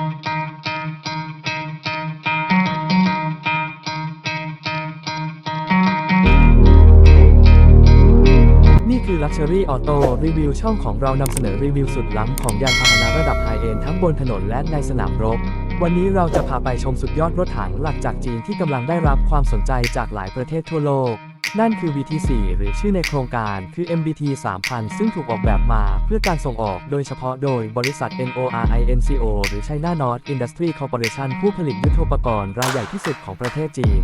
นี่คือ Luxury Auto Review ช่องของเรานำเสนอรีวิวสุดล้ำของยานพาหนะระดับไฮเอนทั้งบนถนนและในสนามรบ วันนี้เราจะพาไปชมสุดยอดรถถังหลักจากจีนที่กำลังได้รับความสนใจจากหลายประเทศทั่วโลก นั่นคือ VT4 หรือชื่อในโครงการคือ MBT 3000 ซึ่งถูกออกแบบมาเพื่อการส่งออกโดยเฉพาะโดยบริษัท NORINCO หรือ China North Industry Corporation ผู้ผลิตยุทโธปกรณ์รายใหญ่ที่สุดของประเทศจีน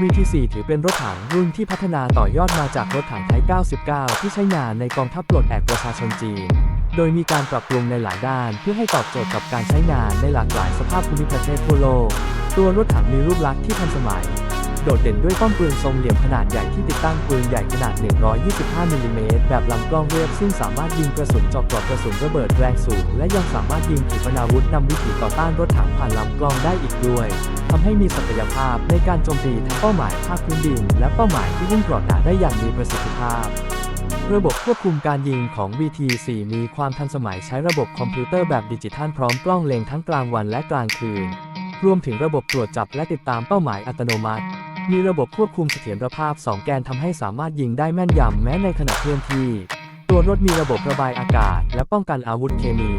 VT4 ถือเป็นรถถังรุ่นที่พัฒนาต่อยอดมาจากรถถังไทย 99 ที่ใช้งานในกองทัพปลดแอกประชาชนจีน โดยมีการปรับปรุงในหลายด้านเพื่อให้ตอบโจทย์กับการใช้งานในหลากหลายสภาพภูมิประเทศทั่วโลก ตัวรถถังมีรูปลักษณ์ที่ทันสมัย โดดเด่นด้วยป้อมปืนทรงเหลี่ยมขนาดใหญ่ที่ติดตั้งปืนใหญ่ขนาด 125มิลลิเมตรแบบลำกล้องเรียบซึ่งสามารถยิงกระสุนเจอกกรอบกระสุนระเบิดแรงสูง และยังสามารถยิงขีปนาวุธนำวิถีต่อต้านรถถังผ่านลำกล้องได้อีกด้วยทำให้มีศักยภาพในการโจมตีทั้งเป้าหมายภาคพื้นดิน และเป้าหมายที่วิ่งกรอดหนาได้อย่างมีประสิทธิภาพระบบควบคุมการยิงของ VT4 มีความทันสมัยใช้ระบบคอมพิวเตอร์แบบดิจิทัลพร้อมกล้องเล็งทั้งกลางวันและกลางคืน รวมถึงระบบตรวจจับและติดตามเป้าหมายอัตโนมัติ มีระบบควบคุมเสถียรภาพ 2 แกนทำให้สามารถยิงได้แม่นยำแม้ในขณะเคลื่อนที่ ตัวรถมีระบบระบายอากาศ และป้องกันอาวุธเคมี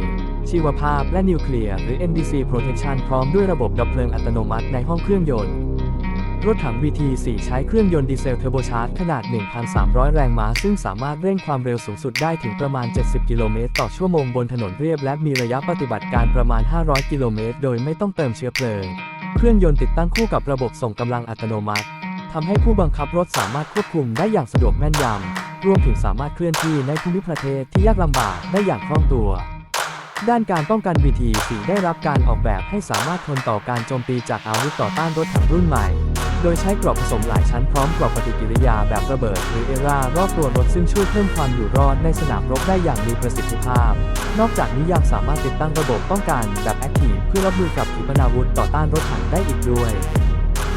ชีวภาพและนิวเคลียร์หรือ NDC Protection พร้อมด้วยระบบดับเพลิงอัตโนมัติในห้องเครื่องยนต์ รถถัง VT4 ใช้เครื่องยนต์ดีเซลเทอร์โบชาร์จขนาด 1,300 แรงม้า ซึ่งสามารถเร่งความเร็วสูงสุดได้ถึงประมาณ 70 กิโลเมตรต่อชั่วโมงบนถนนเรียบ และมีระยะปฏิบัติการประมาณ 500 กิโลเมตร โดยไม่ต้องเติมเชื้อเพลิง เครื่องยนต์ติดตั้งคู่กับระบบส่งกำลังอัตโนมัติทำให้ผู้บังคับรถสามารถควบคุมได้อย่างสะดวกแม่นยำ รวมถึงสามารถเคลื่อนที่ในภูมิประเทศที่ยากลำบากได้อย่างคล่องตัว ด้านการป้องกัน VT4 ได้รับการออกแบบให้สามารถทนต่อการโจมตีจากอาวุธต่อต้านรถถังรุ่นใหม่ โดยใช้กรอบผสมหลายชั้นพร้อมกรอบปฏิกิริยาแบบระเบิด หรือเอรารอบตัวรถซึ่งช่วยเพิ่มความอยู่รอดในสนามรบได้อย่างมีประสิทธิภาพ นอกจากนี้ยังสามารถติดตั้งระบบป้องกันแบบแอคทีฟเพื่อรับมือกับขีปนาวุธต่อต้านรถถังได้อีกด้วย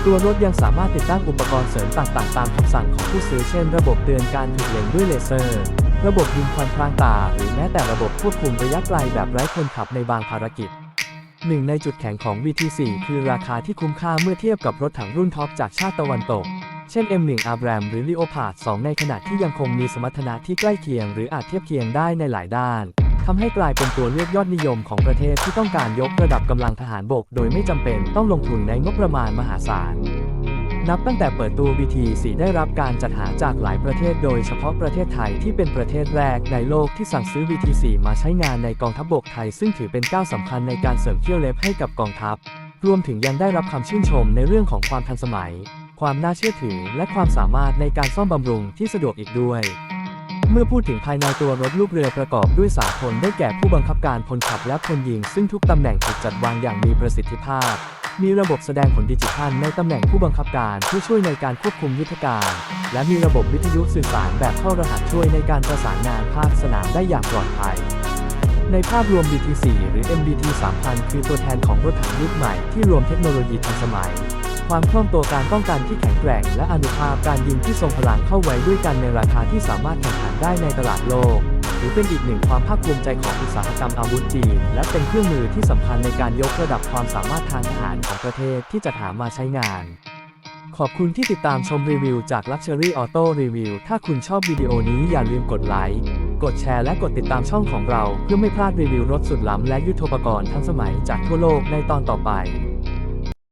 ตัวรถยังสามารถติดตั้งอุปกรณ์เสริมต่างๆ ตามคำสั่งของผู้ซื้อเช่น ระบบเตือนการถูกเล็งด้วยเลเซอร์ ระบบยิงควันพรางตา หรือแม้แต่ระบบควบคุมระยะไกลแบบไร้คนขับในบางภารกิจ หนึ่งในจุดแข็งของ VT4 คือราคาที่คุ้มค่าเมื่อเทียบกับรถถังรุ่นท็อปจากชาติตะวันตก เช่น M1 Abram หรือ Leopard 2 ในขณะที่ยังคงมีสมรรถนะที่ใกล้เคียงหรืออาจเทียบเคียงได้ในหลายด้านทำให้กลายเป็นตัวเลือกยอดนิยมของประเทศที่ต้องการยกระดับกำลังทหารบก โดยไม่จำเป็นต้องลงทุนในงบประมาณมหาศาล นับตั้งแต่เปิดตัว VT4 ได้รับการจัดหาจากหลายประเทศโดยเฉพาะประเทศไทยที่เป็นประเทศแรกในโลกที่สั่งซื้อ VT4 มาใช้งานในกองทัพบบกไทย ซึ่งถือเป็นก้าวสำคัญในการเสริมเขี้ยวเล็บให้กับกองทัพ รวมถึงยังได้รับคำชื่นชมในเรื่องของความทันสมัย ความน่าเชื่อถือ และความสามารถในการซ่อมบำรุงที่สะดวกอีกด้วยเมื่อพูดถึงภายในตัวรถลูกเรือประกอบด้วยสามคนได้แก่ผู้บังคับการพลขับและพลยิง ซึ่งทุกตำแหน่งถูกจัดวางอย่างมีประสิทธิภาพ มีระบบแสดงผลดิจิทัลในตำแหน่งผู้บังคับการเพื่อช่วยในการควบคุมยุทธการ และมีระบบวิทยุสื่อสารแบบเข้ารหัสช่วยในการประสานงานภาคสนามได้อย่างปลอดภัย ในภาพรวม BT4 หรือ MBT 3000 คือตัวแทนของรถถังยุคใหม่ที่รวมเทคโนโลยีทันสมัย ความคล่องตัวการป้องกันที่แข็งแกร่ง และอนุภาพการยิงที่ทรงพลังเข้าไว้ด้วยกันในราคาที่สามารถแข่งขันได้ในตลาดโลก ถือเป็นอีกหนึ่งความภาคภูมิใจของอุตสาหกรรมอาวุธจีน และเป็นเครื่องมือที่สำคัญในการยกระดับความสามารถทางทหารของประเทศที่จะหามาใช้งาน ขอบคุณที่ติดตามชมรีวิวจาก Luxury Auto Review ถ้าคุณชอบวิดีโอนี้อย่าลืมกดไลค์ กดแชร์และกดติดตามช่องของเรา เพื่อไม่พลาดรีวิวรถสุดล้ำและยุทโธปกรณ์ทันสมัยจากทั่วโลกในตอนต่อไป